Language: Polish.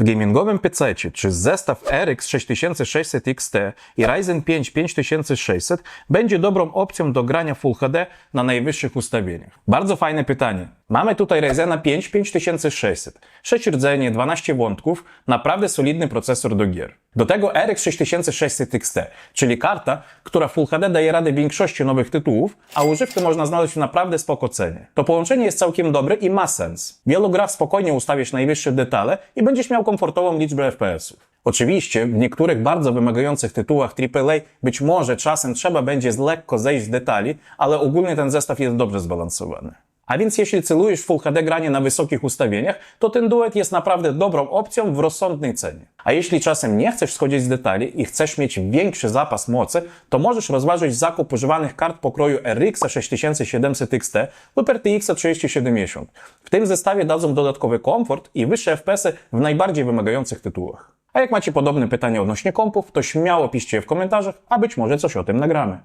W gamingowym PC czy zestaw RX 6600 XT i Ryzen 5 5600 będzie dobrą opcją do grania Full HD na najwyższych ustawieniach? Bardzo fajne pytanie. Mamy tutaj Ryzena 5 5600, 6 rdzeni, 12 wątków, naprawdę solidny procesor do gier. Do tego RX 6600 XT, czyli karta, która Full HD daje radę większości nowych tytułów, a używkę można znaleźć w naprawdę spoko cenie. To połączenie jest całkiem dobre i ma sens. W wielu spokojnie ustawisz najwyższe detale i będziesz miał komfortową liczbę FPS-ów. Oczywiście w niektórych bardzo wymagających tytułach AAA być może czasem trzeba będzie lekko zejść z detali, ale ogólnie ten zestaw jest dobrze zbalansowany. A więc jeśli celujesz w Full HD granie na wysokich ustawieniach, to ten duet jest naprawdę dobrą opcją w rozsądnej cenie. A jeśli czasem nie chcesz schodzić z detali i chcesz mieć większy zapas mocy, to możesz rozważyć zakup używanych kart pokroju RX 6700 XT lub RTX 3070. W tym zestawie dadzą dodatkowy komfort i wyższe FPS-y w najbardziej wymagających tytułach. A jak macie podobne pytania odnośnie kompów, to śmiało piszcie je w komentarzach, a być może coś o tym nagramy.